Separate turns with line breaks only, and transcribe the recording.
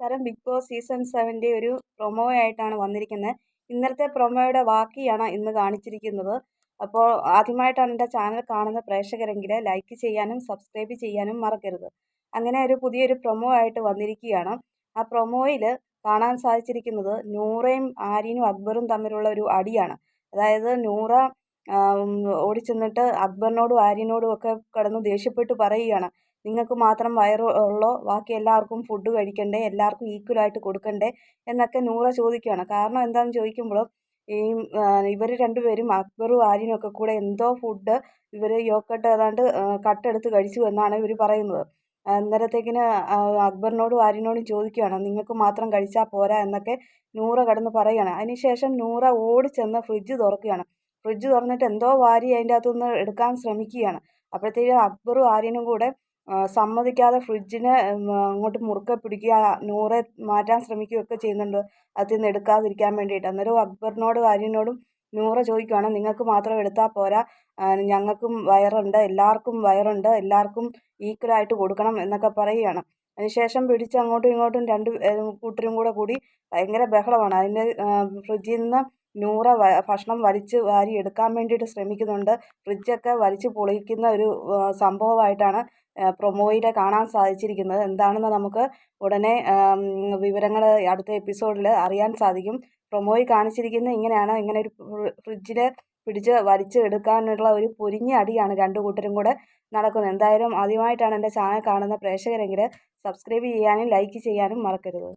നമസ്കാരം. Big boss season സെവന്റെ ഒരു promo ആയിട്ടാണ് വന്നിരിക്കുന്നത്. ഇന്നലത്തെ പ്രൊമോയുടെ ബാക്കിയാണ് ഇന്ന് കാണിച്ചിരിക്കുന്നത്. അപ്പോൾ ആദ്യമായിട്ടാണ് എന്റെ ചാനൽ കാണുന്ന പ്രേക്ഷകരെങ്കിൽ ലൈക്ക് ചെയ്യാനും സബ്സ്ക്രൈബ് ചെയ്യാനും മറക്കരുത്. അങ്ങനെ ഒരു പുതിയൊരു പ്രൊമോ ആയിട്ട് വന്നിരിക്കുകയാണ്. ആ പ്രൊമോയിൽ കാണാൻ സാധിച്ചിരിക്കുന്നത് നൂറയും ആര്യനും അക്ബറും തമ്മിലുള്ള ഒരു അടിയാണ്. അതായത് നൂറ ഓടിച്ചെന്നിട്ട് അക്ബറിനോടും ആര്യനോടും ഒക്കെ കടന്ന് ദേഷ്യപ്പെട്ട് പറയുകയാണ്. നിങ്ങൾക്ക് മാത്രം വയറ് ഉള്ളോ ബാക്കി എല്ലാവർക്കും ഫുഡ് കഴിക്കണ്ടേ എല്ലാവർക്കും ഈക്വലായിട്ട് കൊടുക്കണ്ടേ എന്നൊക്കെ നൂറ ചോദിക്കുകയാണ് കാരണം എന്താണെന്ന് ചോദിക്കുമ്പോൾ ഈ ഇവർ രണ്ടുപേരും അക്ബറും ആര്യനും ഒക്കെ കൂടെ എന്തോ ഫുഡ് ഇവർ യോക്കട്ട് ഏതാണ്ട് കട്ടെടുത്ത് കഴിച്ചു എന്നാണ് ഇവർ പറയുന്നത്. അന്നേരത്തേക്കിന് അക്ബറിനോടും ആര്യനോടും ചോദിക്കുകയാണ് നിങ്ങൾക്ക് മാത്രം കഴിച്ചാൽ പോരാ എന്നൊക്കെ നൂറ കടന്ന് പറയുകയാണ് അതിനുശേഷം നൂറ ഓടി ചെന്ന് ഫ്രിഡ്ജ് തുറക്കുകയാണ്. ഫ്രിഡ്ജ് തുറന്നിട്ട് എന്തോ വാരി അതിന്റെ അകത്തുനിന്ന് എടുക്കാൻ ശ്രമിക്കുകയാണ്. അപ്പോഴത്തേക്കും അക്ബറും ആര്യനും കൂടെ സമ്മതിക്കാതെ ഫ്രിഡ്ജിനെ അങ്ങോട്ട് മുറുക്കെ പിടിക്കുക നൂറെ മാറ്റാൻ ശ്രമിക്കുകയൊക്കെ ചെയ്യുന്നുണ്ട്. അതിൽ നിന്ന് എടുക്കാതിരിക്കാൻ വേണ്ടിയിട്ട്. അന്നേരം അക്ബറിനോടും ആര്യനോടും നൂറ ചോദിക്കുകയാണ് നിങ്ങൾക്ക് മാത്രം എടുത്താൽ പോരാ. ഞങ്ങൾക്കും വയറുണ്ട്. എല്ലാവർക്കും വയറുണ്ട്. എല്ലാവർക്കും ഈക്വലായിട്ട് കൊടുക്കണം എന്നൊക്കെ പറയുകയാണ് അതിനുശേഷം പിടിച്ച് അങ്ങോട്ടും ഇങ്ങോട്ടും രണ്ട് കൂട്ടരും കൂടെ കൂടി ഭയങ്കര ബഹളമാണ്. അതിന്റെ ഫ്രിഡ്ജിൽ നിന്ന് നൂറ ഭക്ഷണം വലിച്ച് വാരി എടുക്കാൻ വേണ്ടിയിട്ട് ശ്രമിക്കുന്നുണ്ട്. ഫ്രിഡ്ജൊക്കെ വലിച്ച് പൊളിക്കുന്ന ഒരു സംഭവമായിട്ടാണ് പ്രൊമോയിലെ കാണാൻ സാധിച്ചിരിക്കുന്നത്. എന്താണെന്ന് നമുക്ക് ഉടനെ വിവരങ്ങൾ അടുത്ത എപ്പിസോഡിൽ അറിയാൻ സാധിക്കും. പ്രൊമോയിൽ കാണിച്ചിരിക്കുന്നത് ഇങ്ങനെയാണ്. ഇങ്ങനെ ഒരു ഫ്രിഡ്ജിൽ പിടിച്ച് വലിച്ച് എടുക്കാനുള്ള ഒരു പൊരിഞ്ഞ അടിയാണ് രണ്ടു കൂട്ടരും കൂടെ നടക്കുന്നത്. എന്തായാലും ആദ്യമായിട്ടാണ് എന്റെ ചാനൽ കാണുന്ന പ്രേക്ഷകരെങ്കിൽ സബ്സ്ക്രൈബ് ചെയ്യാനും ലൈക്ക് ചെയ്യാനും മറക്കരുത്.